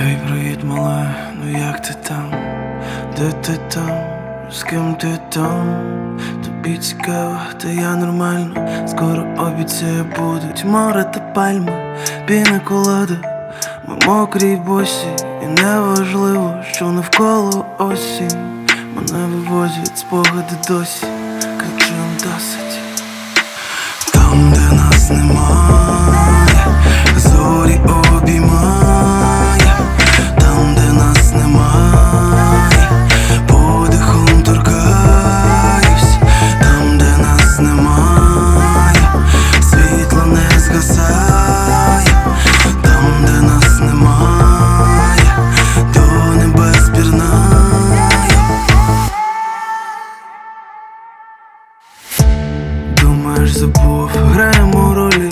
Гей, привіт, мала, ну як ти там? Де ти там? З ким ти там? Тобі цікаво, та я нормально. Скоро обіцяю будуть море та пальми, пінаколади Ми мокрі босі, і неважливо, що навколо осінь. Мене вивозять спогади досі, кричим досить. Там, де нас немає, Думаєш, забув, граємо ролі,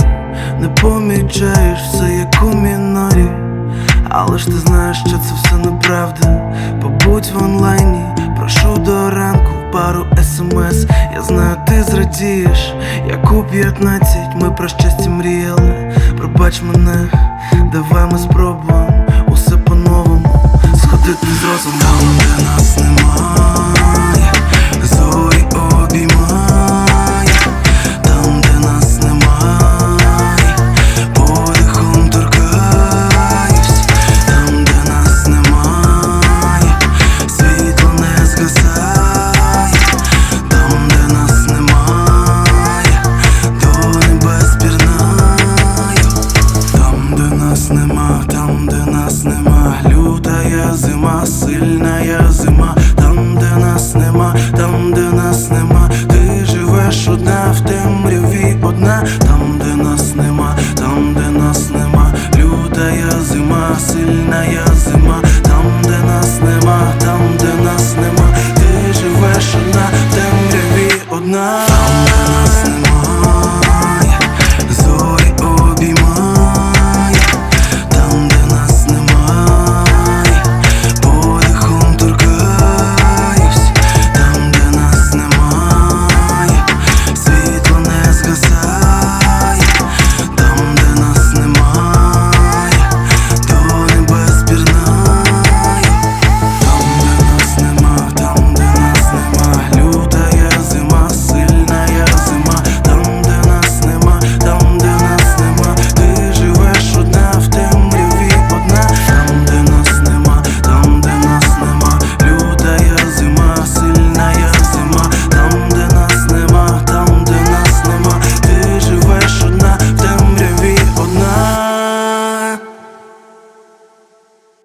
не помічаєш все як у мінорі. Але ж ти знаєш, що це все неправда. Побудь в онлайні, прошу до ранку пару смс. Я знаю, ти зрадієш, як у 15 ми про щастя мріяли. Пробач мене, давай ми спробуємо усе по-новому. Сходити з розумом там, де нас немає, нас нема, лютая зима, сильная зима,